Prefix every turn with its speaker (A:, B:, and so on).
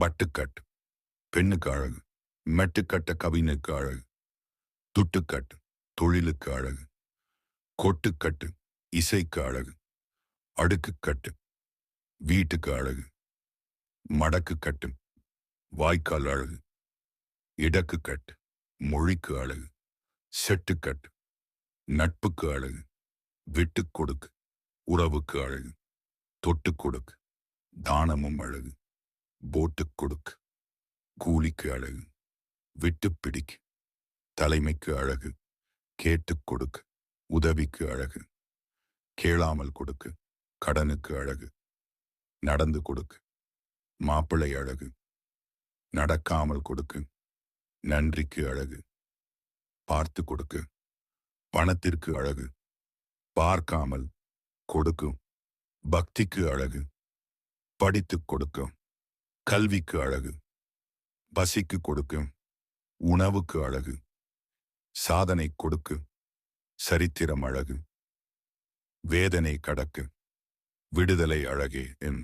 A: பட்டுக்கட்டு பெண்ணுக்கு அழகு மெட்டுக்கட்ட கவினுக்கு அழகு துட்டுக்கட்டு தொழிலுக்கு அழகு கொட்டுக்கட்டு இசைக்கு அழகு அடுக்குக்கட்டு வீட்டுக்கு அழகு மடக்கு கட்டு வாய்க்கால் அழகு இடக்கு கட்டு மொழிக்கு அழகு செட்டுக்கட்டு நட்புக்கு அழகு விட்டு கொடுக்கு உறவுக்கு அழகு தொட்டு கொடுக்கு தானமும் அழகு போட்டுக் கொடுக்கு கூலிக்கு அழகு. விட்டு பிடிக்கு. தலைமைக்கு அழகு. கேட்டுக் கொடுக்கு உதவிக்கு அழகு. கேளாமல் கொடுக்கு. கடனுக்கு அழகு. நடந்து கொடுக்கு. மாப்பிள்ளை அழகு. நடக்காமல் கொடுக்கு. நன்றிக்கு அழகு. பார்த்து கொடுக்கு. பணத்திற்கு அழகு. பார்க்காமல் கொடுக்கும். பக்திக்கு அழகு. படித்துக் கொடுக்கும். கல்விக்கு அழகு பசிக்கு கொடுக்கும் உணவுக்கு அழகு சாதனை கொடுக்கு சரித்திரம் அழகு வேதனை கடக்கு விடுதலை அழகே என்